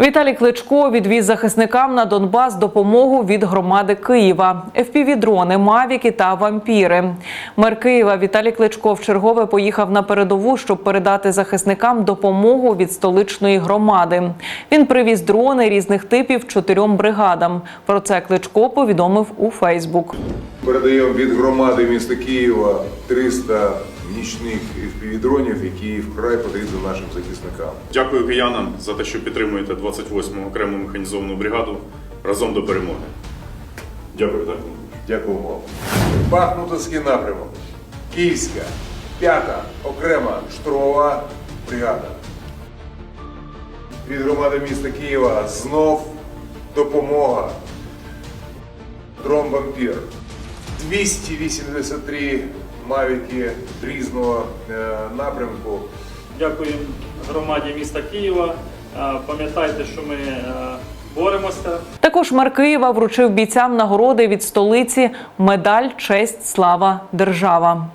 Віталій Кличко відвіз захисникам на Донбас допомогу від громади Києва. ФПВ-дрони, мавіки та вампіри. Мер Києва Віталій Кличко вчергове поїхав на передову, щоб передати захисникам допомогу від столичної громади. Він привіз дрони різних типів чотирьом бригадам. Про це Кличко повідомив у Фейсбук. Передаємо від громади міста Києва 300 нічних FPV-дронів, які вкрай потрібні нашим захисникам. Дякую киянам за те, що підтримуєте 28-му окрему механізовану бригаду разом до перемоги. Дякую, так. Дякуємо вам. Бахмутовський напрямок. Київська, п'ята окрема штурмова бригада. Від громади міста Києва знов допомога. Дрон вампір. 283 мавіки різного е, напрямку. Дякую громаді міста Києва. Е, Пам'ятайте, що ми е, боремося. Також мер Києва вручив бійцям нагороди від столиці медаль Честь, слава, держава.